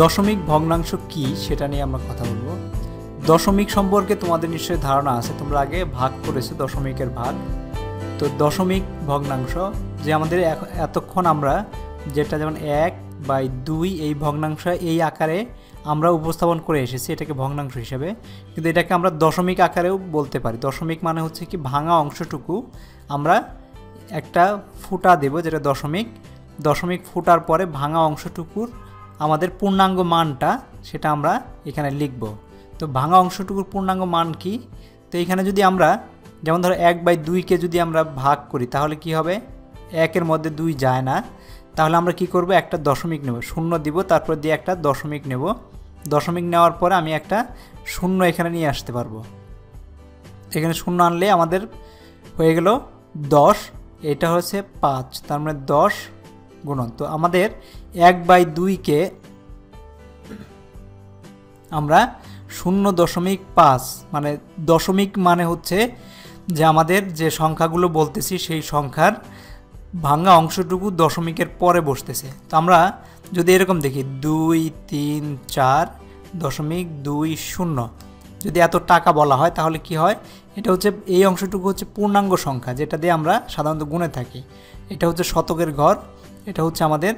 দশমিক ভগ্নাংশ কি সেটা নিয়ে আমরা কথা বলব। দশমিক সম্পর্কে তোমাদের নিশ্চয়ই ধারণা আছে, তোমরা আগে ভাগ করেছ দশমিকের ভাগ। তো দশমিক ভগ্নাংশ, যে আমাদের এতক্ষণ আমরা যেটা যেমন এক বাই দুই এই ভগ্নাংশ, এই আকারে আমরা উপস্থাপন করে এসেছি, এটাকে ভগ্নাংশ হিসেবে। কিন্তু এটাকে আমরা দশমিক আকারেও বলতে পারি। দশমিক মানে হচ্ছে কি ভাঙা অংশটুকু আমরা একটা ফুটা দেব, যেটা দশমিক। দশমিক ফুটার পরে ভাঙা অংশটুকুর আমাদের পূর্ণাঙ্গ মানটা সেটা আমরা এখানে লিখব। তো ভাঙা অংশটুকুর পূর্ণাঙ্গ মান কি? তো এখানে যদি আমরা, যেমন ধরো এক বাই দুইকে যদি আমরা ভাগ করি, তাহলে কি হবে? একের মধ্যে দুই যায় না। তাহলে আমরা কি করব? একটা দশমিক নেব। শূন্য দিব, তারপর দিয়ে একটা দশমিক নেব। দশমিক নেওয়ার পরে আমি একটা শূন্য এখানে নিয়ে আসতে পারব। এখানে শূন্য আনলে আমাদের হয়ে গেল দশ। এটা হচ্ছে পাঁচ। তার মানে দশ গুণন। তো আমাদের এক বাই দুইকে আমরা শূন্য দশমিক পাঁচ মানে দশমিক মানে হচ্ছে যে আমাদের যে সংখ্যাগুলো বলতেছি সেই সংখ্যার ভাঙা অংশটুকু দশমিকের পরে বসতেছে। তো আমরা যদি এরকম দেখি, দুই, তিন, চার, দশমিক দুই, শূন্য। যদি এত টাকা বলা হয় তাহলে কি হয়? এটা হচ্ছে, এই অংশটুকু হচ্ছে পূর্ণাঙ্গ সংখ্যা, যেটা দিয়ে আমরা সাধারণত গুণে থাকি। এটা হচ্ছে শতকের ঘর, এটা হচ্ছে আমাদের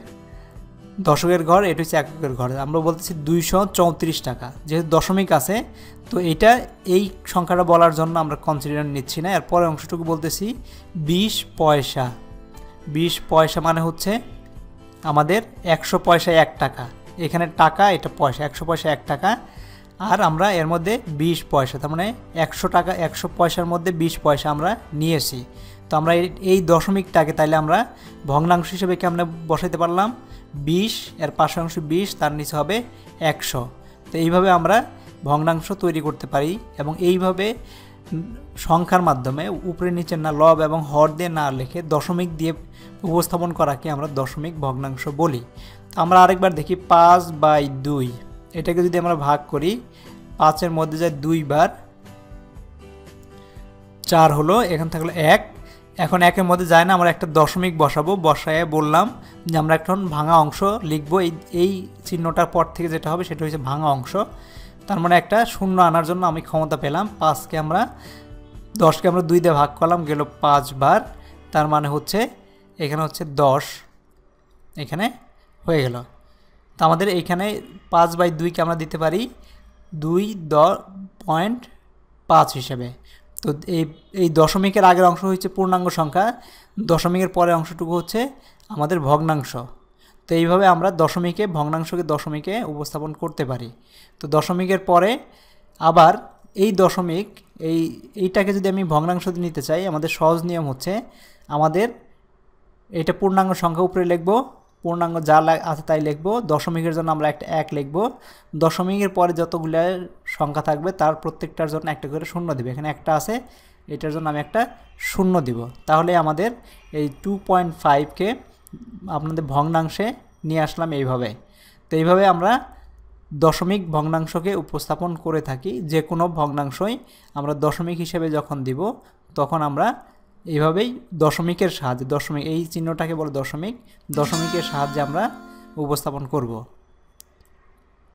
দশকের ঘর, এটা হচ্ছে এককের ঘর। আমরা বলতেছি দুইশো চৌত্রিশ টাকা, যেহেতু দশমিক আছে, তো এটা এই সংখ্যাটা বলার জন্য আমরা কনসিডার নিচ্ছি না। এর পরের অংশটুকু বলতেছি বিশ পয়সা। বিশ পয়সা মানে হচ্ছে আমাদের একশো পয়সা এক টাকা। এখানে টাকা, এটা পয়সা, একশো পয়সা এক টাকা। আর আমরা এর মধ্যে বিশ পয়সা, তার মানে একশো টাকা, একশো পয়সার মধ্যে বিশ পয়সা আমরা নিয়েছি। তো আমরা এই- দশমিকটাকে তাইলে আমরা ভগ্নাংশ হিসেবে কেমনে বসাইতে পারলাম? বিশ, এর পাশে অংশ বিশ, তার নিচে হবে একশো। তো এইভাবে আমরা ভগ্নাংশ তৈরি করতে পারি এবং এইভাবে সংখ্যার মাধ্যমে উপরে নিচে না লব এবং হর দিয়ে না লিখে দশমিক দিয়ে উপস্থাপন করাকে আমরা দশমিক ভগ্নাংশ বলি। তো আমরা আরেকবার দেখি পাঁচ বাই দুই। এটাকে যদি আমরা ভাগ করি, পাঁচের মধ্যে যায় দুইবার, চার হলো, এখান থাকল এক। এখন একের মধ্যে যায় না, আমরা একটা দশমিক বসাবো, বসায় বললাম যে আমরা এখন ভাঙা অংশ লিখব, এই এই চিহ্নটার পর থেকে যেটা হবে সেটা হচ্ছে ভাঙা অংশ। তার মানে একটা শূন্য আনার জন্য আমি ক্ষমতা পেলাম, পাঁচকে আমরা, দশকে আমরা দুই দিয়ে ভাগ করলাম, গেল পাঁচবার। তার মানে হচ্ছে, এখানে হচ্ছে দশ, এখানে হয়ে গেল। তো আমাদের এইখানে পাঁচ বাই দুইকে আমরা দিতে পারি দুই দ পয়েন্ট পাঁচ হিসেবে। তো এই এই দশমিকের আগের অংশ হচ্ছে পূর্ণাঙ্গ সংখ্যা, দশমিকের পরের অংশটুকু হচ্ছে আমাদের ভগ্নাংশ। তো এইভাবে আমরা দশমিকে, ভগ্নাংশকে দশমিকে উপস্থাপন করতে পারি। তো দশমিকের পরে আবার এই দশমিক, এই, এইটাকে যদি আমি ভগ্নাংশ নিতে চাই, আমাদের সহজ নিয়ম হচ্ছে আমাদের এটা পূর্ণাঙ্গ সংখ্যা উপরে লিখব পূর্ণাঙ্গ যা আছে তাই লিখব। দশমিকের জন্য আমরা একটা এক লিখব। দশমিকের পরে যতগুলো সংখ্যা থাকবে, তার প্রত্যেকটার জন্য একটা করে শূন্য দিবে। এখানে একটা আছে, এটার জন্য আমি একটা শূন্য দিব। তাহলে আমাদের এই টু পয়েন্ট ফাইভকে আপনাদের ভগ্নাংশে নিয়ে আসলাম এইভাবে। তো এইভাবে আমরা দশমিক ভগ্নাংশকে উপস্থাপন করে থাকি। যে কোনো ভগ্নাংশই আমরা দশমিক হিসেবে যখন দিব, তখন আমরা এইভাবেই দশমিকের সাহায্যে দশমিক এই চিহ্নটাকে বলে দশমিক। দশমিকের সাহায্যে আমরা উপস্থাপন করব।